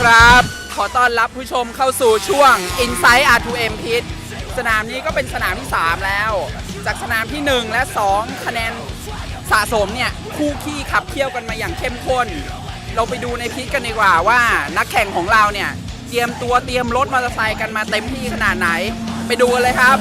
ครับ ขอต้อนรับผู้ชมเข้าสู่ช่วง Insight R2M Pit สนามนี้ก็เป็นสนามที่ 3 แล้ว จากสนามที่ 1 และ 2 คะแนนสะสมเนี่ย คู่ขี้ขับเคี่ยวกันมาอย่างเข้มข้น เราไปดูในพิทกันดีกว่าว่านักแข่งของเราเนี่ย เตรียมตัวเตรียมรถมอเตอร์ไซค์กันมาเต็มที่ขนาดไหน ไปดูกันเลยครับ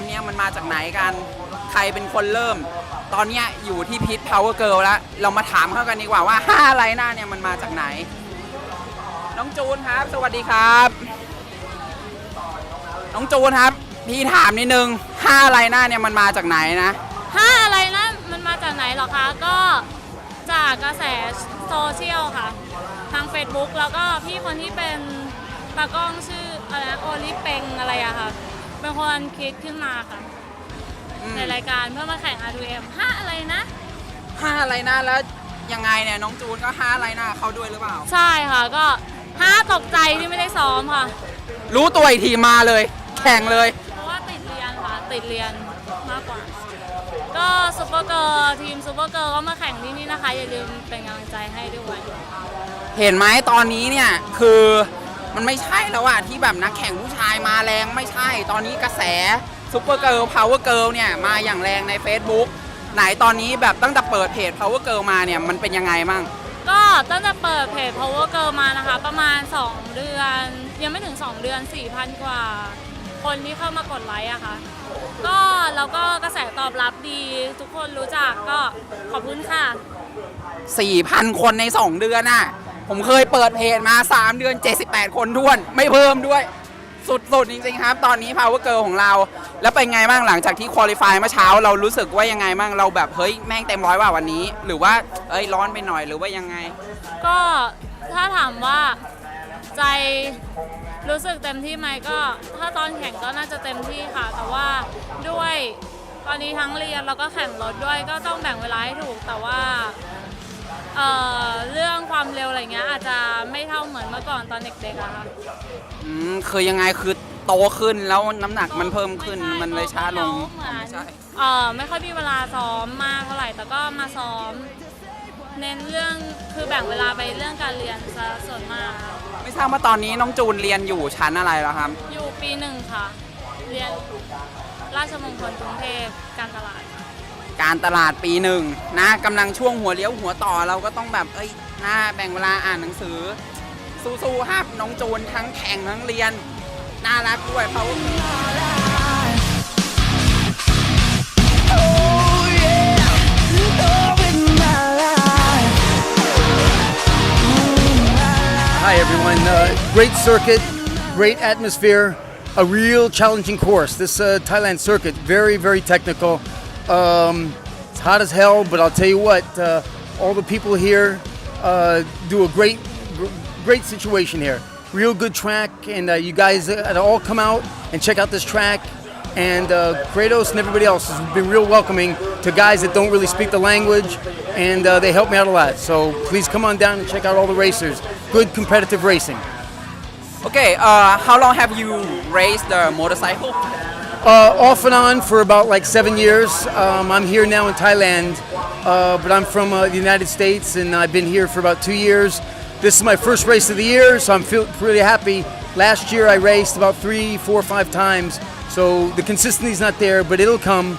ำเนี้ยมันมาจากไหนกันใครเป็นคนเริ่ม ตอนเนี้ยอยู่ที่พีทพาวเวอร์เกิลแล้ว เรามาถามเขากันดีกว่าว่าห้าอะไรหน้าเนี่ยมันมาจากไหน น้องจูนครับ สวัสดีครับ น้องจูนครับ พี่ถามนิดนึงห้าอะไรหน้าเนี่ยมันมาจากไหนนะ ถ้าอะไรนะมันมาจากไหนเหรอคะ ก็จากกระแสโซเชียลค่ะ ทาง Facebook แล้วก็พี่คนที่เป็นตากล้องชื่ออะไรนะโอลิเปงอะไรอะค่ะ เป็นคนคิดขึ้นมาค่ะอืมในรายการเพื่อมาแข่ง R2M ห้าอะไรนะ ห้าอะไรหน้าแล้วยังไงเนี่ยน้องจูนก็ห้าอะไรหน้าเขาด้วยหรือเปล่า ใช่ค่ะก็ห้าตกใจที่ไม่ได้ซ้อมค่ะ รู้ตัวอีกทีมาเลย แข่งเลย เพราะว่าติดเรียนค่ะ ติดเรียนมากกว่า ก็ซูเปอร์เกิร์ลทีมซูเปอร์เกิร์ลก็มาแข่งที่นี่นะคะ อย่าลืมเป็นกำลังใจให้ด้วย เห็นไหมตอนนี้เนี่ยคือ มันไม่ใช่แล้วอะที่แบบนักแข่งผู้ชายมาแรงไม่ใช่ ตอนนี้กระแสซูเปอร์เกิร์ลพาวเวอร์เกิร์ลเนี่ยมาอย่างแรงใน Facebook ไหนตอนนี้แบบตั้งแต่เปิดเพจ Power Girl มาเนี่ยมันเป็นยังไงมั่งก็ตั้งแต่เปิดเพจ Power Girl มานะคะ ประมาณ 2 เดือน ยังไม่ถึง 2 เดือน 4,000 กว่า คนที่เข้ามากดไลค์อะค่ะก็แล้วก็กระแสตอบรับดีทุกคนรู้จักก็ขอบคุณค่ะ 4,000 คนใน 2 เดือนอะ ผมเคยเปิดเพจมา 3 เดือน 78 คนท้วน ไม่เพิ่มด้วย สุดๆ จริงๆ ครับ ตอนนี้ Power Girl ของเรา แล้วเป็นไงบ้างหลังจากที่คุริฟายเมื่อเช้า เรารู้สึกว่ายังไงบ้างเราแบบ เฮ้ย แม่งเต็มร้อยว่าวันนี้ หรือว่า เอ้ย ร้อนไปหน่อยหรือว่ายังไง ก็ถ้าถามว่าใจรู้สึกเต็มที่ไหมก็ ถ้าตอนแข่งก็น่าจะเต็มที่ค่ะ แต่ว่าด้วยตอนนี้ทั้งเรียนแล้วก็แข่งรถด้วยก็ต้องแบ่งเวลาให้ถูกแต่ว่า เอ่อเรื่องความเร็วอะไรเงี้ยอาจจะไม่เท่าเหมือนเมื่อก่อนตอนเด็กๆอะค่ะอืมคือยังไงคือโตขึ้นแล้วน้ำหนักมันเพิ่มขึ้นไใช่มันเลยช้าลงเหมือนไม่ใช่เออไม่ค่อยมีเวลาซ้อมมากเท่าไหร่แต่ก็มาซ้อม เน้นเรื่องคือแบ่งเวลาไปเรื่องการเรียนซะส่วนมากค่ะไม่ทราบว่าตอนนี้น้องจูนเรียนอยู่ชั้นอะไรแล้วครับ อยู่ปีหนึ่งค่ะ เรียนราชมงคลกรุงเทพการตลาด การตลาดปีหนึ่งนะกำลังช่วงหัวเลี้ยวหัวต่อเราก็ต้องแบบเอ้ยหน้าแบ่งเวลาอ่านหนังสือ สู้ๆครับน้องจูนทั้งแข่งทั้งเรียน น่ารักด้วยเขา Hi, everyone. Uh, great circuit, great atmosphere, a real challenging course. This uh, Thailand circuit, very, very technical. Um, it's hot as hell, but I'll tell you what, uh, all the people here uh, do a great, great situation here. Real good track, and uh, you guys uh, all come out and check out this track. And uh, Kratos and everybody else has been real welcoming to guys that don't really speak the language, and uh, they help me out a lot. So please come on down and check out all the racers. Good competitive racing. Okay, how long have you raced the motorcycle? Uh, off and on for about like seven years. Um, I'm here now in Thailand, uh, but I'm from uh, the United States and I've been here for about two years. This is my first race of the year, so I'm feel pretty happy. Last year I raced about three, four, five times, so the consistency's not there, but it'll come.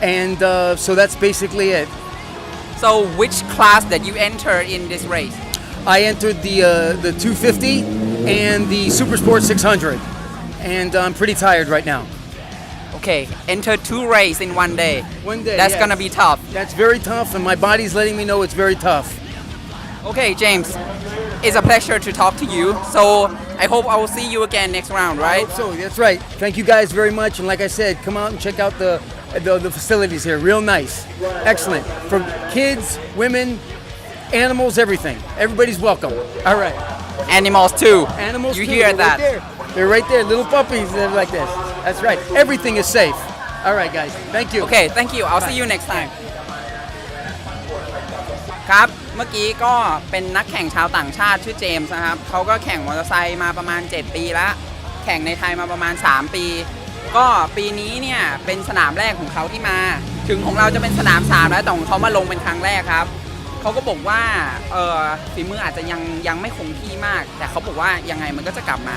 And uh, so that's basically it. so which class that you enter in this race I entered the uh, the 250 and the Super Sport 600, and I'm pretty tired right now. Okay enter two race in one day One day, that's yes. gonna be tough That's very tough, and my body's letting me know it's very tough. okay James it's a pleasure to talk to you so I hope I will see you again next round right so. That's right. Thank you guys very much. And like I said, come out and check out the the, the facilities here. Real nice, excellent for kids, women, animals, everything. Everybody's welcome. All right. animals too Animals. you too, hear they're that Right there. They're right there. Little puppies. They're like this. That's right. Everything is safe. All right, guys. Thank you. Okay thank you I'll see you next time ครับ เมื่อกี้ก็เป็นนักแข่งชาวต่างชาติชื่อเจมส์นะครับ เขาก็แข่งมอเตอร์ไซค์มาประมาณ 7 ปีแล้วแข่งในไทยมาประมาณ 3 ปี ก็ปีนี้เนี่ยเป็นสนามแรกของเขาที่มา ถึงของเราจะเป็นสนามสามแล้วแต่ของเขามาลงเป็นครั้งแรกครับ เขาก็บอกว่าเออฝีมืออาจจะยังยังไม่คงที่มาก แต่เขาบอกว่ายังไงมันก็จะกลับมา